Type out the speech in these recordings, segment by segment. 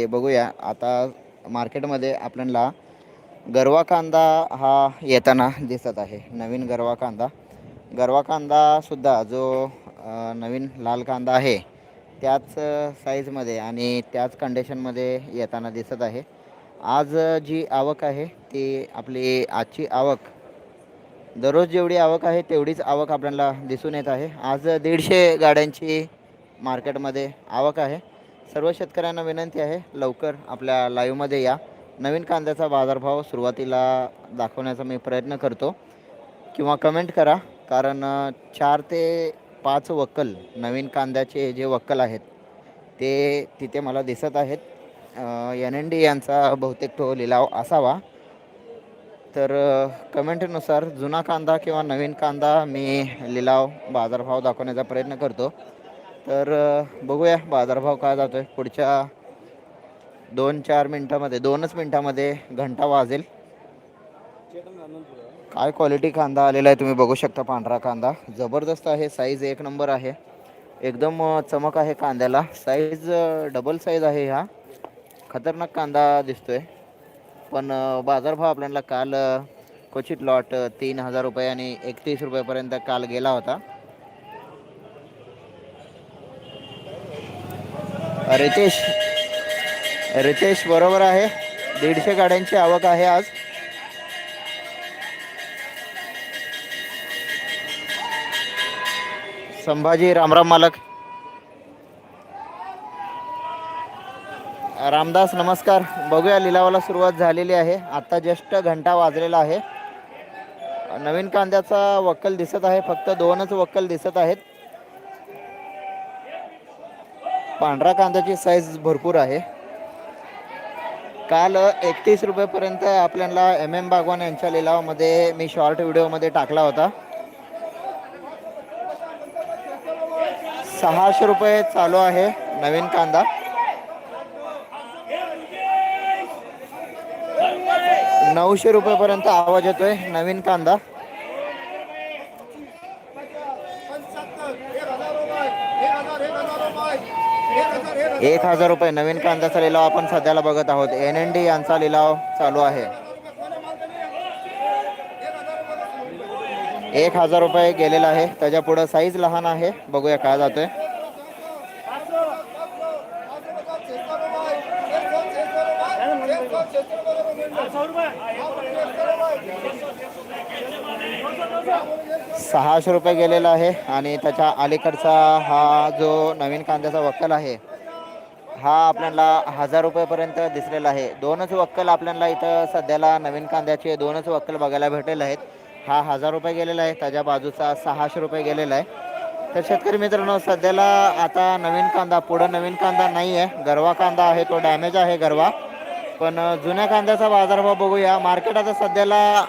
ते बघूया. आता मार्केटमध्ये आपल्याला गरवा कांदा हा येताना दिसत आहे. नवीन गरवा कांदा. गरवा कांदासुद्धा जो नवीन लाल कांदा आहे त्याच साईजमध्ये आणि त्याच कंडिशनमध्ये येताना दिसत आहे. आज जी आवक आहे ती आपली आजची आवक दररोज जेवढी आवक आहे तेवढीच आवक आपल्याला दिसून येत आहे. आज दीडशे गाड्यांची मार्केटमध्ये आवक आहे. सर्व शेतकऱ्यांना विनंती आहे लवकर आपल्या लाईव्हमध्ये या. नवीन कांद्याचा बाजारभाव सुरुवातीला दाखवण्याचा मी प्रयत्न करतो. किंवा कमेंट करा कारण चार ते पाच वक्कल नवीन कांद्याचे जे वक्कल आहेत ते तिथे मला दिसत आहेत. एन एन डी यांचा बहुतेक तो लिलाव असावा. तर कमेंटनुसार जुना कांदा किंवा नवीन कांदा मी लिलाव बाजारभाव दाखवण्याचा प्रयत्न करतो. तर बघूया बाजारभाव काय जातो आहे पुढच्या दोन चार मिनटामध्ये दोनच मिनटामध्ये घंटा वाजेल. काय क्वालिटी कांदा आलेला आहे तुम्ही बघू शकता पांढरा कांदा. जबरदस्त आहे साईज एक नंबर आहे. एकदम चमक आहे कांद्याला. साईज डबल साईज आहे हा. खतरनाक कांदा दिसतोय. पण बाजारभाव आपल्याला काल क्वचित लॉट तीन हजार रुपये आणि एकतीस रुपयापर्यंत काल गेला होता. रितेश. रितेश बरोबर आहे. दीडशे गाड्यांची आवक आहे आज. संभाजी रामराम मालक. रामदास नमस्कार. बघूया लिलावाला सुरुवात झालेली आहे. आत्ता जस्ट घंटा वाजलेला आहे. नवीन कांद्याचा वक्कल दिसत आहे. फक्त दोनच वक्कल दिसत आहेत. पांढरा कांद्याची साईज भरपूर आहे. काल एकतीस रुपयेपर्यंत आपल्याला एम एम बागवान यांच्या लिलावामध्ये मी शॉर्ट व्हिडिओमध्ये टाकला होता. सहाशे रुपये चालू आहे नवीन कांदा. नऊशे रुपयेपर्यंत आवाज येतोय नवीन कांदा. एक हजार रुपये. नवीन कांद्याचा लिलाव आपण सध्याला बघत आहोत. एन एन डी यांचा लिलाव चालू आहे. एक हजार रुपये गेलेला आहे. त्याच्या पुढं साईज लहान आहे. बघूया काय जातोय. सहाशे रुपये गेलेला आहे. आणि त्याच्या अलीकडचा हा जो नवीन कांद्याचा वक्कल आहे हा आपल्याला हजार रुपयेपर्यंत दिसलेला आहे. दोनच वक्कल आपल्याला इथं सध्याला नवीन कांद्याचे दोनच वक्कल बघायला भेटलेले आहेत. हा हजार रुपये गेलेला आहे. त्याच्या बाजूचा सहाशे रुपये गेलेला आहे. तर शेतकरी मित्रांनो सध्याला आता नवीन कांदा पुढं नवीन कांदा नाही आहे. गरवा कांदा आहे तो डॅमेज आहे गरवा. पण जुन्या कांद्याचा बाजारभाव बघूया. मार्केट आता सध्याला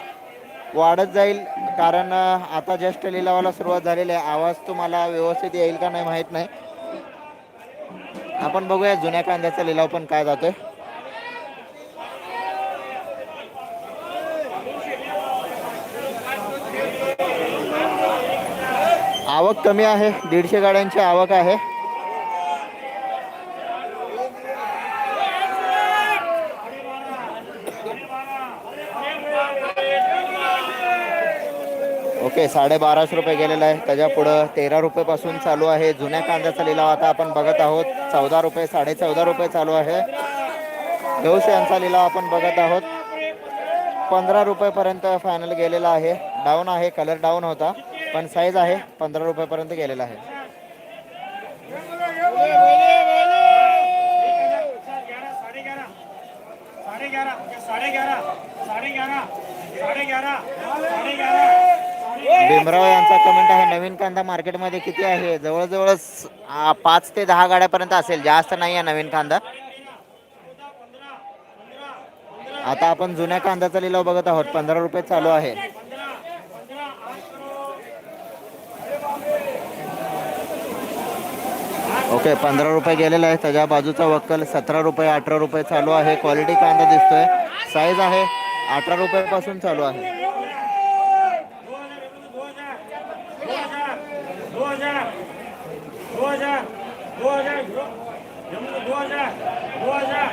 वाढत जाईल. कारण आता जस्ट लिलावाला सुरुवात झालेली आहे. आवाज तुम्हाला व्यवस्थित येईल का नाही माहीत नाही. आपण बघूया जुन्या कांद्याचा लिलाव पण काय जातोय. आवक कमी आहे दीडशे गाड्यांची आवक आहे. ओके साडेबाराशे रुपये गेलेला आहे. त्याच्या पुढं तेरा रुपयेपासून चालू आहे. जुन्या कांद्याचा लिलाव आता आपण बघत आहोत. चौदा रुपये साडे चौदा रुपये चालू आहे. देऊस यांचा लिलाव आपण बघत आहोत. पंधरा रुपयेपर्यंत फायनल गेलेला आहे. डाऊन आहे कलर डाऊन होता पण साईज आहे पंधरा रुपयेपर्यंत गेलेला आहे. भीमराव यांचा कमेंट आहे नवीन कांदा मार्केटमध्ये किती आहे? जवळजवळ पाच ते दहा गाड्यापर्यंत असेल. जास्त नाही आहे नवीन कांदा. आता आपण जुन्या कांद्याचा लिलाव बघत आहोत. पंधरा रुपये चालू आहे. ओके पंधरा रुपये गेलेला आहे त्याच्या बाजूचा वक्कल सतरा रुपये अठरा रुपये चालू आहे. क्वालिटी कांदा दिसतोय. साईज आहे अठरा रुपयापासून चालू आहे दो हजार दो हजार दो हजार दो हजार दो हजार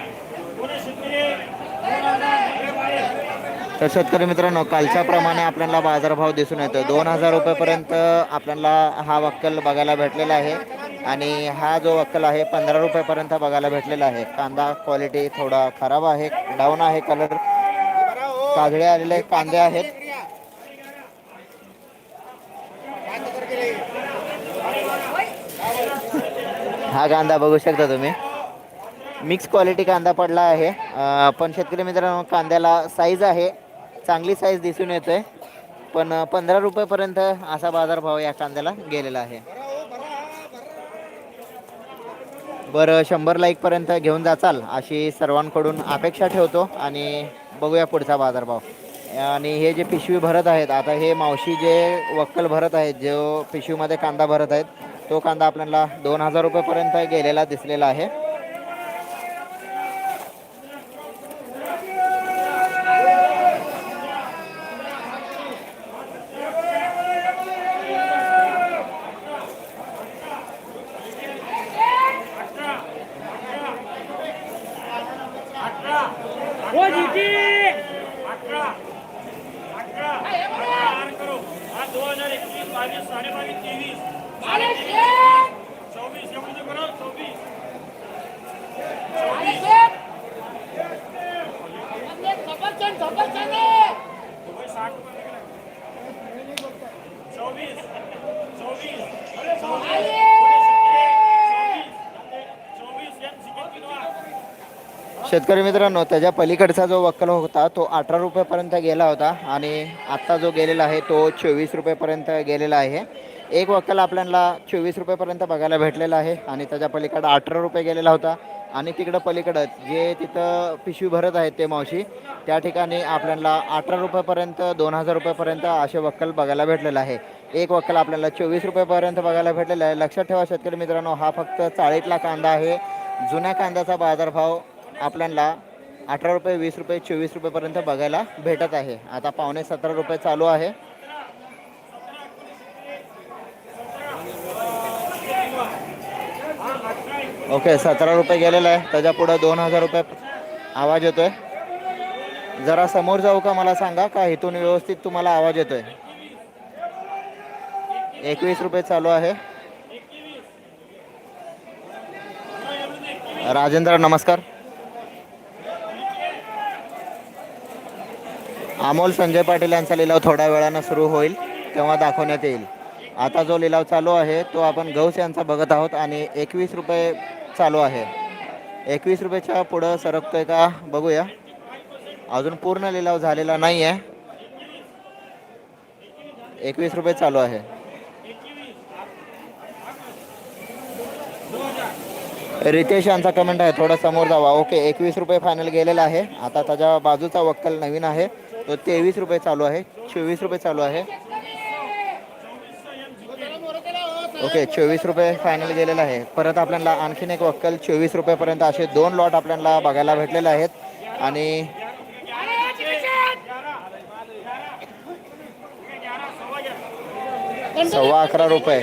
तर शेतकरी मित्रांनो कालच्या प्रमाणे आपल्याला बाजारभाव दिसून येतो दोन हजार रुपयेपर्यंत आपल्याला हा वक्कल बघायला भेटलेला आहे. आणि हा जो वक्कल आहे पंधरा रुपयेपर्यंत बघायला भेटलेला आहे. कांदा क्वालिटी थोडा खराब आहे डाऊन आहे कलर काजळे आलेले कांदे आहेत. हा कांदा बघू शकता तुम्ही. मिक्स क्वालिटी कांदा पडला आहे. पण शेतकरी मित्रांनो कांद्याला साईज आहे. चांगली साईज दिसून येते पण पंधरा रुपयेपर्यंत असा बाजारभाव या कांद्याला गेलेला आहे. बरं शंभर लाईकपर्यंत घेऊन जाचाल अशी सर्वांकडून अपेक्षा ठेवतो आणि बघूया पुढचा बाजारभाव. आणि हे जे पिशवी भरत आहेत आता हे मावशी जे वक्कल भरत आहेत जो पिशवीमध्ये कांदा भरत आहेत तो कांदा आपल्याला दोन हजार रुपयेपर्यंत गेलेला दिसलेला आहे हो जीती अठरा अठरा अठरा आर करो हा दोन हजार एकवीस बावीस साडे बावीस तेवीस चौवीस एवढं करो चौवीस रुपये साठ रुपये गेले. चौवीस चौवीस चौवीस चोवीस एक सेकंड किलो शेतकरी मित्रांनो त्याच्या पलीकडचा जो वक्कल होता तो अठरा रुपयेपर्यंत गेला होता आणि आत्ता जो गेलेला आहे तो चोवीस रुपयेपर्यंत गेलेला आहे. एक वक्कल आपल्याला चोवीस रुपयेपर्यंत बघायला भेटलेला आहे आणि त्याच्या पलीकडं अठरा रुपये गेलेला होता. आणि तिकडं पलीकडं जे तिथं पिशवी भरत आहेत ते मावशी त्या ठिकाणी आपल्याला अठरा रुपयेपर्यंत दोन हजार रुपयेपर्यंत असे वक्कल बघायला भेटलेलं आहे. एक वक्कल आपल्याला चोवीस रुपयेपर्यंत बघायला भेटलेला आहे. लक्षात ठेवा शेतकरी मित्रांनो हा फक्त चाळीतला कांदा आहे. जुन्या कांद्याचा बाजारभाव आपल्याला अठरा रुपये वीस रुपये चोवीस रुपयेपर्यंत बघायला भेटत आहे. आता पावणे सतरा रुपये चालू आहे. ओके सतरा रुपये गेलेला आहे. त्याच्या पुढं दोन हजार रुपये आवाज येतोय. जरा समोर जाऊ का मला सांगा? का इथून व्यवस्थित तुम्हाला आवाज येतोय? एकवीस रुपये चालू आहे. राजेंद्र नमस्कार. अमोल संजय पाटील यांचा लिलाव थोड्या वेळानं सुरू होईल तेव्हा दाखवण्यात येईल. आता जो लिलाव चालू आहे तो आपण गौस यांचा बघत आहोत आणि एकवीस रुपये चालू आहे. एकवीस रुपयेच्या पुढं सरकतोय का बघूया. अजून पूर्ण लिलाव झालेला नाही आहे एकवीस रुपये चालू आहे. रितेश यांचा कमेंट आहे थोडा समोर जावा. ओके एकवीस रुपये फायनल गेलेला आहे. आता त्याच्या बाजूचा वक्कल नवीन आहे. तो तेवीस रुपये चालू आहे. चोवीस रुपये चालू आहे. ओके चोवीस रुपये फायनल गेलेला आहे. परत आपल्याला आणखीन एक वक्कल चोवीस रुपयेपर्यंत असे दोन लॉट आपल्याला बघायला भेटलेले आहेत. आणि सव्वा अकरा रुपये.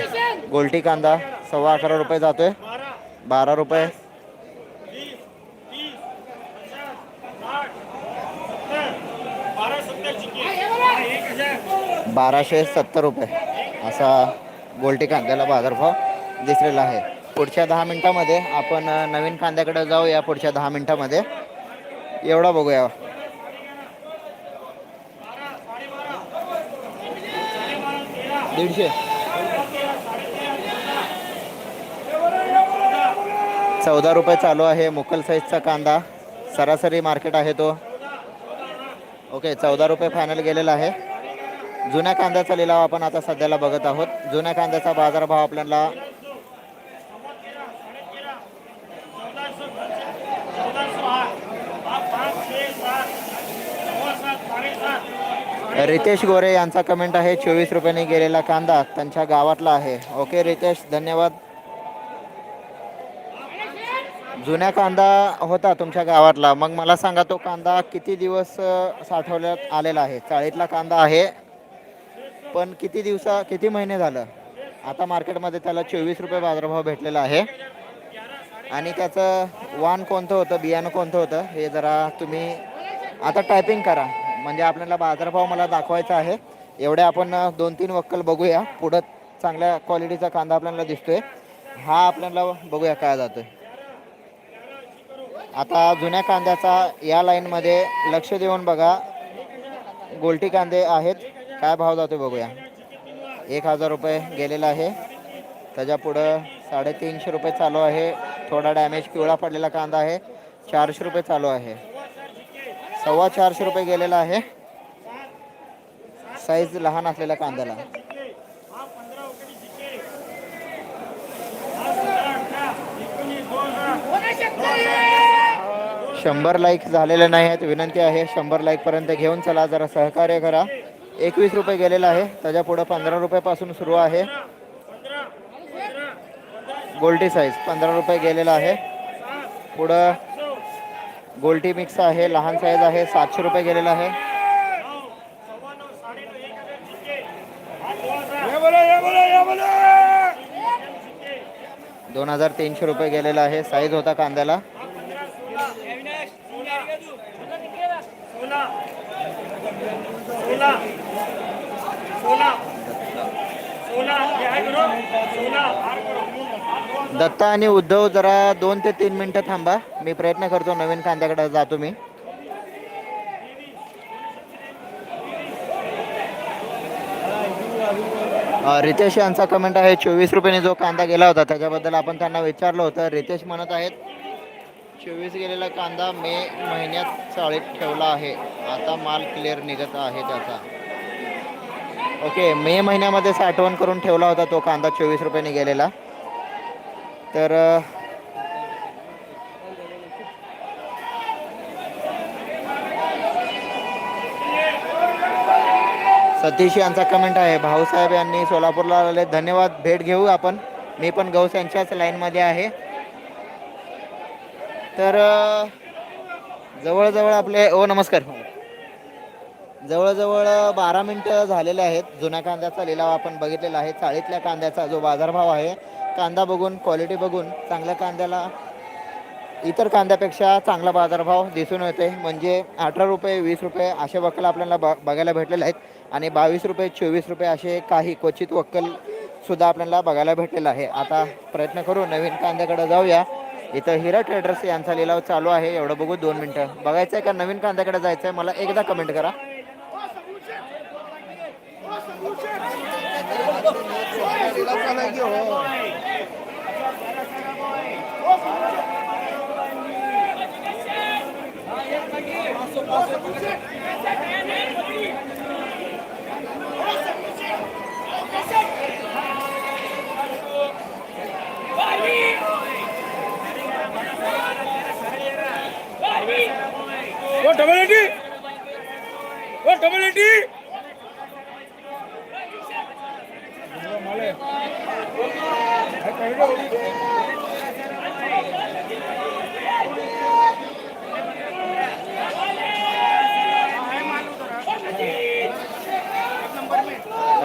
गोल्टी कांदा सव्वा अकरा रुपये जातोय. बारा रुपये। बाराशे सत्तर रुपये. असा गोल्टी कांद्याला बाजारभाव दिसलेला आहे. पुढच्या दहा मिनिटामध्ये आपण नवीन कांद्याकडे जाऊया पुढच्या दहा मिनिटामध्ये. एवढा बघूया. दीडशे. चौदा रुपये चालू आहे. मुकल साईजचा कांदा. सरासरी मार्केट आहे तो. ओके चौदा रुपये फायनल गेलेला आहे. जुन्या कांद्याचा लिलाव आपण आता सध्याला बघत आहोत. जुन्या कांद्याचा बाजारभाव आपल्याला रितेश गोरे यांचा कमेंट आहे चोवीस रुपयांनी गेलेला कांदा त्यांच्या गावातला आहे. ओके रितेश धन्यवाद. जुन्या कांदा होता तुमच्या गावातला मग मला सांगा तो कांदा किती दिवस साठवण्यात आलेला आहे? चाळीतला कांदा आहे पण किती दिवसा किती महिने झालं? आता मार्केटमध्ये त्याला चोवीस रुपये बाजारभाव भेटलेला आहे. आणि त्याचं वाण कोणतं होतं बियाणं कोणतं होतं हे जरा तुम्ही आता टायपिंग करा. म्हणजे आपल्याला बाजारभाव मला दाखवायचा आहे. एवढे आपण दोन तीन वक्कल बघूया. पुढं चांगल्या क्वालिटीचा कांदा आपल्याला दिसतोय. हा आपल्याला बघूया काय जातोय. आता जुन्या कांद्याचा या लाईनमध्ये लक्ष देऊन बघा. गोलटी कांदे आहेत. काय भाव जातो बघूया. एक हजार रुपये गेलेला आहे. त्याच्या पुढं साडेतीनशे रुपये चालू आहे. थोडा डॅमेज पिवळा पडलेला कांदा आहे. चारशे रुपये चालू आहे. सव्वा चारशे रुपये गेलेला आहे. साईज लहान असलेल्या कांद्याला हा पंधरा उकडी जिके हा सतरा अठरा एकोणीस दोन शंभर लाईक झालेले नाही आहेत विनंती आहे शंभर लाईकपर्यंत घेऊन चला जरा सहकार्य करा. एकवीस रुपये गेलेला आहे त्याच्या पुढं पंधरा रुपयापासून सुरू आहे. गोल्टी साईज पंधरा रुपये गेलेला आहे. पुढं गोल्टी मिक्स आहे लहान साईज आहे सातशे रुपये गेलेला आहे. दोन हजार तीनशे रुपये गेलेला आहे साईज होता कांद्याला. सोलह सोलह दत्ता आणि उद्धव जरा दोन ते तीन मिनटं थांबा. मी प्रयत्न करतो नवीन कांद्याकडे जातो मी. रितेश यांचा कमेंट आहे चोवीस रुपयाने जो कांदा गेला होता त्याच्याबद्दल आपण त्यांना विचारलं होतं. रितेश म्हणत आहेत चोवीस गेलेला कांदा मे महिन्यात चाळीत ठेवला आहे. आता माल क्लिअर निघत आहे त्याचा. ओके मे महिन्यामध्ये साठवण करून ठेवला होता तो कांदा चोवीस रुपयाने गेलेला. तर सतीश यांचा कमेंट आहे. भाऊसाहेब यांनी सोलापूरला आले धन्यवाद. भेट घेऊ आपण. मी पण गौस यांच्याच लाईनमध्ये आहे. तर जवळजवळ आपले ओ नमस्कार. जवळजवळ बारा मिनटं झालेले आहेत. जुन्या कांद्याचा लिलाव आपण बघितलेला आहे. चाळीतल्या कांद्याचा जो बाजारभाव आहे कांदा बघून क्वालिटी बघून चांगल्या कांद्याला इतर कांद्यापेक्षा चांगला बाजारभाव दिसून येते म्हणजे अठरा रुपये वीस रुपये असे वक्कल आपल्याला ब बघायला भेटलेले आहेत. आणि बावीस रुपये चोवीस रुपये असे काही क्वचित वक्कलसुद्धा आपल्याला बघायला भेटलेलं आहे. आता प्रयत्न करू नवीन कांद्याकडे जाऊया. इथं हिरा ट्रेडर्स यांचा लिलाव चालू आहे. एवढं बघू दोन मिनटं. बघायचं आहे का? नवीन कांद्याकडे जायचं आहे मला एकदा कमेंट करा O double eighty O double eighty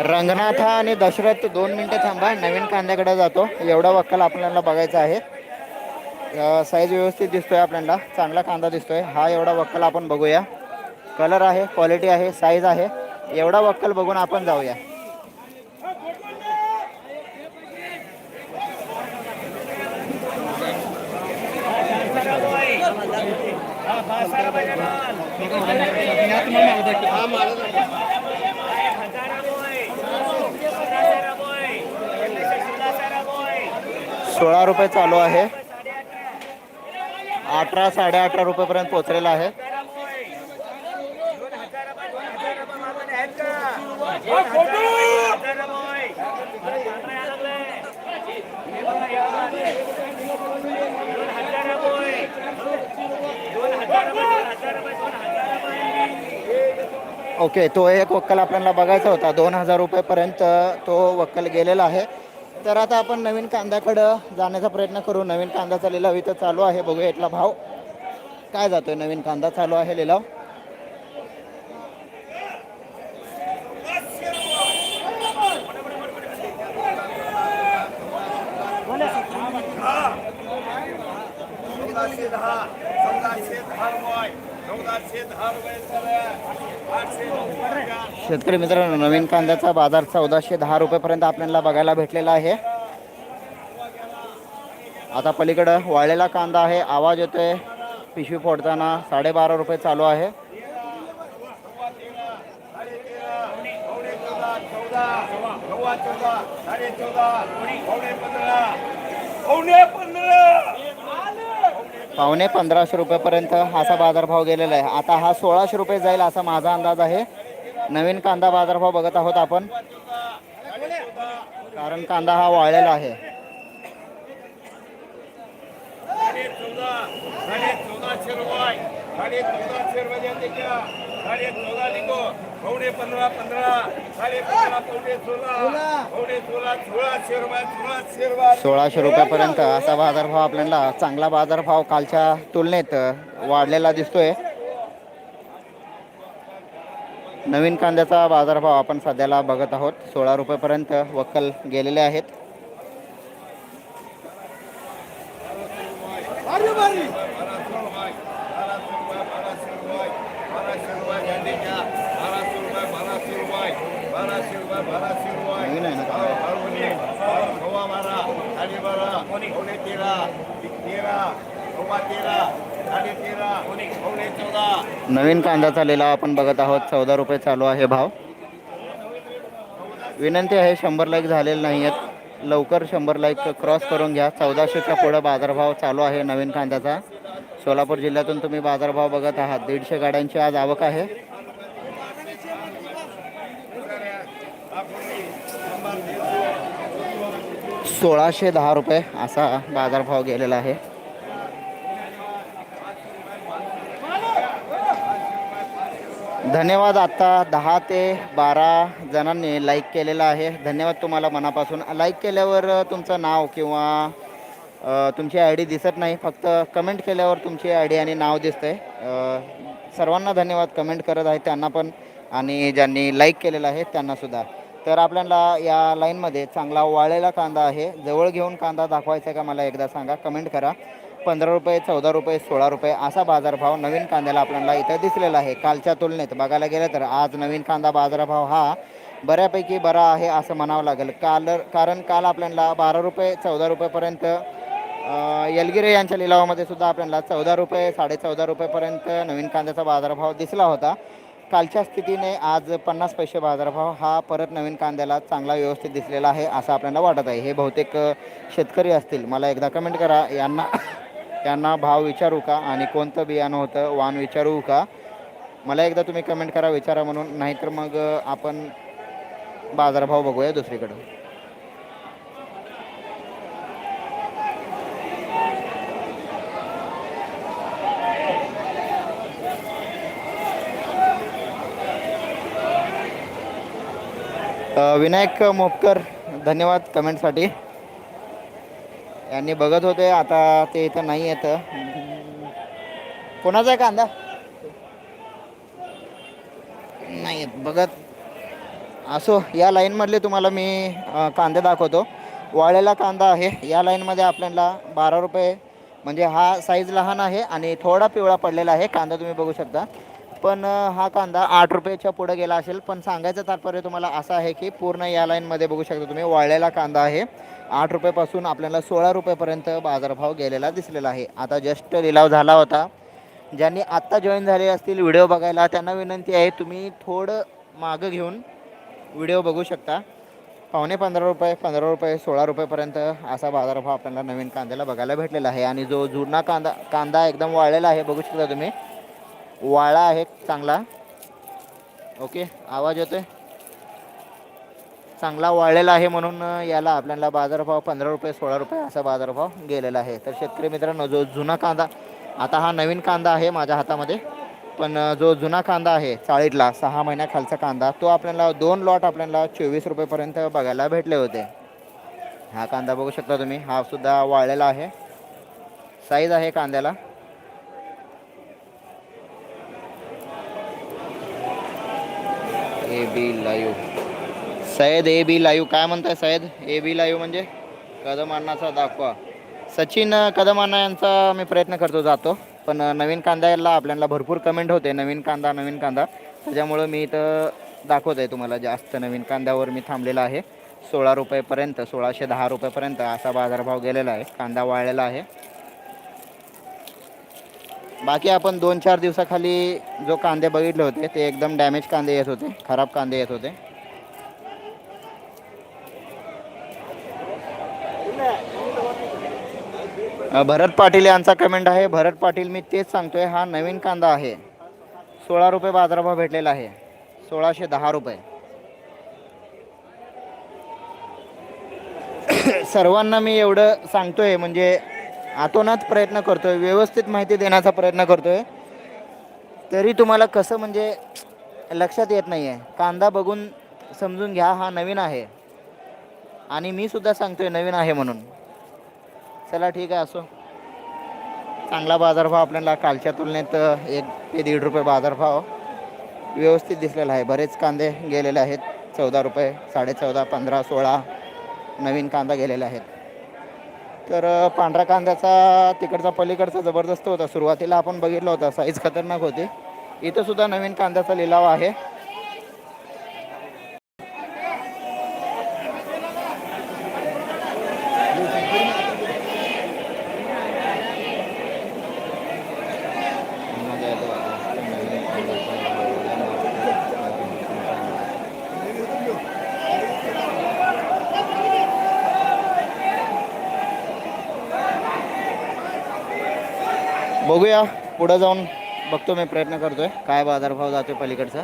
Ranganatha आणि दशरथ दोन मिनटं थांबा नवीन कांद्याकडे जातो. एवढा वक्कल आपल्याला बघायचा आहे. साईज व्यवस्थित दिसतोय आपल्याला. चांगला कांदा दिसतोय. हा एवढा वक्कल आपण बघूया. कलर आहे क्वालिटी आहे साईज आहे. एवढा वक्कल बघून आपण जाऊया. सोळा रुपये चालू आहे. अठरा साडे अठरा रुपयेपर्यंत पोहोचलेला आहे. ओके तो एक वक्कल आपल्याला बघायचा होता. दोन हजार रुपयेपर्यंत तो वक्कल गेलेला आहे. तर आता आपण नवीन कांद्याकडं जाण्याचा प्रयत्न करू. नवीन कांदा लिलाव इथं चालू आहे. बघूया इथला भाव. काय जातोय नवीन कांदा? चालू आहे लिलाव चौदाशे दहा चौदाशे दहा रुपये चौदाशे दहा रुपये चालू आठशे नऊ शेतकरी मित्रांनो नवीन कांद्याचा बाजार चौदाशे दहा रुपयेपर्यंत आपल्याला बघायला भेटलेला आहे आता पलीकडं वाळलेला कांदा आहे आवाज येतोय पिशवी फोडताना साडेबारा रुपये चालू आहे पंधरा पावणे पंधराशे रुपयेपर्यंत असा बाजारभाव गेलेला आहे. आता हा सोळाशे रुपये जाईल असा माझा अंदाज आहे. नवीन कांदा बाजारभाव बघत आहोत आपण. कारण कांदा हा वाळलेला आहे. चौदाशे रुपये पावणे पंधरा पंधरा साडे पंधरा पावणे सोळा. पावणे सोळा सोळाशे रुपये सोळाशे रुपये सोळाशे रुपयापर्यंत असा बाजारभाव आपल्याला चांगला बाजारभाव कालच्या तुलनेत वाढलेला दिसतोय. नवीन कांद्याचा बाजारभाव आपण सध्याला बघत आहोत. सोळा रुपयेपर्यंत वक्कल गेलेले आहेत बाराशे रुपये बाराशे रुपये झेंडीच्या बाराशे रुपये बाराशे रुपये बाराशे रुपये बाराशे रुपये नवीन आहे ना कांदा? हरवणी सव्वा बारा साडे बारा पावणे तेरा तेरा सव्वा तेरा साडे तेरा पावणे चौदा. नवीन कांद्याचा लिलाव आपण बघत आहोत. चौदा रुपये चालू आहे भाव. विनंती आहे शंभर लाईक झालेले नाही आहेत लवकर शंभर लाईक क्रॉस करून घ्या. चौदाशेच्या पुढं बाजारभाव चालू आहे नवीन कांद्याचा. सोलापूर जिल्ह्यातून तुम्ही बाजारभाव बघत आहात. दीडशे गाड्यांची आज आवक आहे. सोळाशे दहा रुपये असा बाजारभाव गेलेला आहे. धन्यवाद. आत्ता दहा ते बारा जणांनी लाईक केलेलं आहे. धन्यवाद तुम्हाला मनापासून. लाईक केल्यावर तुमचं नाव किंवा तुमची आय डी दिसत नाही. फक्त कमेंट केल्यावर तुमची आय डी आणि नाव दिसतं आहे सर्वांना धन्यवाद. कमेंट करत आहे त्यांना पण आणि ज्यांनी लाईक केलेलं आहे त्यांनासुद्धा तर आपल्याला या लाईनमध्ये चांगला वाळलेला कांदा आहे. जवळ घेऊन कांदा दाखवायचा आहे का मला एकदा सांगा. कमेंट करा. पंधरा रुपये चौदा रुपये सोळा रुपये असा बाजारभाव नवीन कांद्याला आपल्याला इथं दिसलेला आहे. कालच्या तुलनेत बघायला गेलं तर आज नवीन कांदा बाजारभाव हा बऱ्यापैकी बरा आहे असं म्हणावं लागेल. काल कारण काल आपल्याला बारा रुपये चौदा रुपयेपर्यंत यलगिरे यांच्या लिलावामध्ये सुद्धा आपल्याला चौदा रुपये साडे चौदा रुपयेपर्यंत नवीन कांद्याचा बाजारभाव दिसला होता. कालच्या स्थितीने आज पन्नास पैसे बाजारभाव हा परत नवीन कांद्याला चांगला व्यवस्थित दिसलेला आहे असं आपल्याला वाटत आहे. हे बहुतेक शेतकरी असतील. मला एकदा कमेंट करा. यांना यांना भाव विचारू का? आणि कोणतं बियाणं होतं वाण विचारू का? मला एकदा तुम्ही कमेंट करा विचारा म्हणून. नाहीतर मग आपण बाजारभाव बघूया दुसरीकडं विनायक मोपकर धन्यवाद कमेंटसाठी. यांनी बघत होते आता ते इथं नाही येतं. कोणाचा आहे कांदा? नाही बघत. असो या लाईनमधले तुम्हाला मी कांदे दाखवतो. वाळलेला कांदा आहे या लाईनमध्ये आपल्याला बारा रुपये म्हणजे हा साईज लहान आहे आणि थोडा पिवळा पडलेला आहे कांदा तुम्ही बघू शकता. पण हा कांदा आठ रुपयाच्या पुढे गेला असेल. पण सांगायचं तात्पर्य तुम्हाला असं आहे की पूर्ण या लाईनमध्ये बघू शकता तुम्ही वाळलेला कांदा आहे. आठ रुपयापासून आपल्याला सोळा रुपयेपर्यंत बाजारभाव गेलेला दिसलेला आहे. आता जस्ट लिलाव झाला होता. ज्यांनी आत्ता जॉईन झाले असतील व्हिडिओ बघायला त्यांना विनंती आहे तुम्ही थोडं मागं घेऊन व्हिडिओ बघू शकता. पावणे पंधरा रुपये पंधरा रुपये सोळा रुपयेपर्यंत असा बाजारभाव आपल्याला नवीन कांद्याला बघायला भेटलेला आहे. आणि जो जुना कांदा कांदा एकदम वाळलेला आहे बघू शकता तुम्ही. वाळा आहे चांगला. ओके आवाज येतोय? चांगला वाळलेला आहे म्हणून याला आपल्याला बाजारभाव पंधरा रुपये सोळा रुपये असा बाजारभाव गेलेला आहे. तर शेतकरी मित्रांनो जो जुना कांदा आता हा नवीन कांदा आहे माझ्या हातामध्ये पण जो जुना कांदा आहे चाळीतला सहा महिन्याखालचा कांदा तो आपल्याला दोन लॉट आपल्याला चोवीस रुपयेपर्यंत बघायला भेटले होते. हा कांदा बघू शकता तुम्ही हा सुद्धा वाळलेला आहे. साईज आहे कांद्याला. A B live Syed A B live काय म्हणताय सयद ए बी लाईव्ह म्हणजे? कदम अण्णाचा दाखवा. सचिन कदम अण्णा यांचा मी प्रयत्न करतो जातो. पण नवीन कांद्याला आपल्याला भरपूर कमेंट होते. नवीन कांदा नवीन कांदा. त्याच्यामुळं मी इथं दाखवत आहे तुम्हाला जास्त नवीन कांद्यावर मी थांबलेला आहे. सोळा रुपयेपर्यंत सोळाशे दहा रुपयेपर्यंत असा बाजारभाव गेलेला आहे. कांदा वाळलेला आहे. बाकी आपण दोन चार दिवसाखाली जो कांदे बघितले होते ते एकदम डॅमेज कांदे येत होते खराब कांदे येत होते. भरत पाटील यांचा कमेंट आहे. भरत पाटील मी तेच सांगतोय हा नवीन कांदा आहे. सोळा रुपये बाजारभाव भेटलेला आहे. सोळाशे दहा रुपये. सर्वांना मी एवढं सांगतोय म्हणजे आतोनात प्रयत्न करतोय व्यवस्थित माहिती देण्याचा प्रयत्न करतोय. तरी तुम्हाला कसं म्हणजे लक्षात येत नाही आहे कांदा बघून समजून घ्या हा नवीन आहे. आणि मी सुद्धा सांगतोय नवीन आहे म्हणून. चला ठीक आहे असो. चांगला बाजारभाव आपल्याला कालच्या तुलनेत एक ते दीड रुपये बाजारभाव व्यवस्थित दिसलेला आहे. बरेच कांदे गेलेले आहेत चौदा रुपये साडेचौदा पंधरा सोळा नवीन कांदा गेलेला आहेत. तर पांढरा कांद्याचा तिकडचा पलीकडचा जबरदस्त होता. सुरुवातीला आपण बघितलं होता. साईज खतरनाक होती. इथं सुद्धा नवीन कांद्याचा लिलाव आहे. बघूया. पुढं जाऊन बघतो मी प्रयत्न करतोय. काय बाजारभाव जातोय पलीकडचा.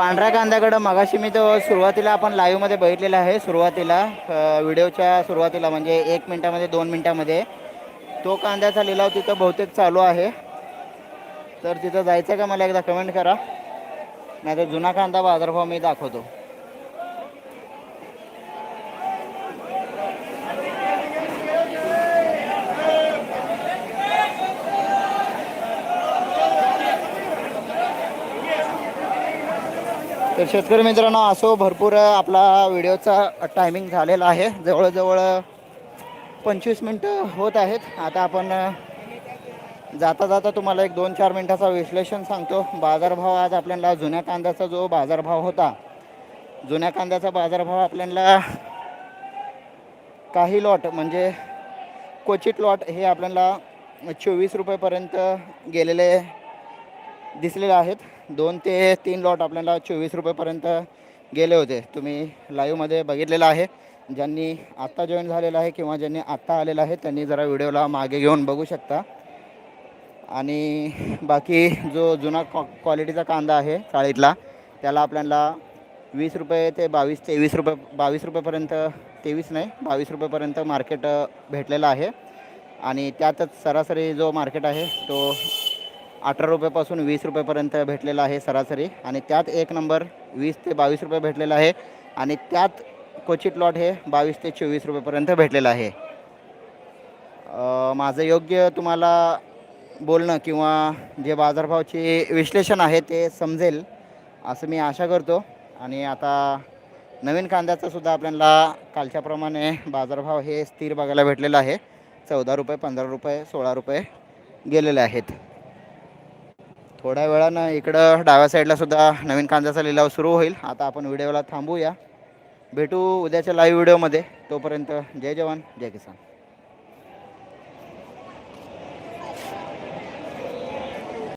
पांढऱ्या कांद्याकडं मगाशी मी तो सुरुवातीला आपण लाईव्हमध्ये बघितलेला आहे सुरुवातीला व्हिडिओच्या सुरुवातीला म्हणजे एक मिनटामध्ये दोन मिनटामध्ये. तो कांद्याचा लिलाव तिथं बहुतेक चालू आहे. तर तिथं जायचं का मला एकदा कमेंट करा. नाही तर जुना कांदा बाजारभाव मी दाखवतो. तर शेतकरी मित्रांनो असो भरपूर आपला व्हिडिओचा टायमिंग झालेला आहे. जवळजवळ पंचवीस मिनटं होत आहेत. आता आपण जाता जाता तुम्हाला एक दोन चार मिनटाचा विश्लेषण सांगतो. बाजारभाव आज आपल्याला जुन्या कांद्याचा जो बाजारभाव होता जुन्या कांद्याचा बाजारभाव आपल्याला काही लॉट म्हणजे क्वचित लॉट हे आपल्याला चोवीस रुपयेपर्यंत गेलेले दिसलेले आहेत. दोन ते तीन लॉट आपल्याला चोवीस रुपयेपर्यंत गेले होते. तुम्ही लाईव्हमध्ये बघितलेलं आहे. ज्यांनी आत्ता जॉईन झालेलं आहे किंवा ज्यांनी आत्ता आलेलं आहे त्यांनी जरा व्हिडिओला मागे घेऊन बघू शकता. आणि बाकी जो जुना कॉ क्वालिटीचा कांदा आहे चाळीतला त्याला आपल्याला वीस रुपये ते बावीस तेवीस रुपये बावीस रुपयेपर्यंत तेवीस नाही बावीस रुपयेपर्यंत मार्केट भेटलेलं आहे. आणि त्यातच सरासरी जो मार्केट आहे तो अठरा रुपयापासून वीस रुपयेपर्यंत भेटलेला आहे सरासरी. आणि त्यात एक नंबर वीस ते बावीस रुपये भेटलेला आहे. आणि त्यात क्वचित लॉट हे बावीस ते चोवीस रुपयेपर्यंत भेटलेलं आहे. माझं योग्य तुम्हाला बोलणं किंवा जे बाजारभावचे विश्लेषण आहे ते समजेल असं मी आशा करतो. आणि आता नवीन कांद्याचासुद्धा आपल्याला कालच्याप्रमाणे बाजारभाव हे स्थिर बघायला भेटलेला आहे. चौदा रुपये पंधरा रुपये सोळा रुपये गेलेले आहेत. थोड्या वेळानं इकडं डाव्या साईडला सुद्धा नवीन कांद्याचा लिलाव सुरू होईल. आता आपण व्हिडिओला थांबूया. भेटू उद्याच्या लाईव्ह व्हिडिओमध्ये तोपर्यंत जय जवान जय किसान.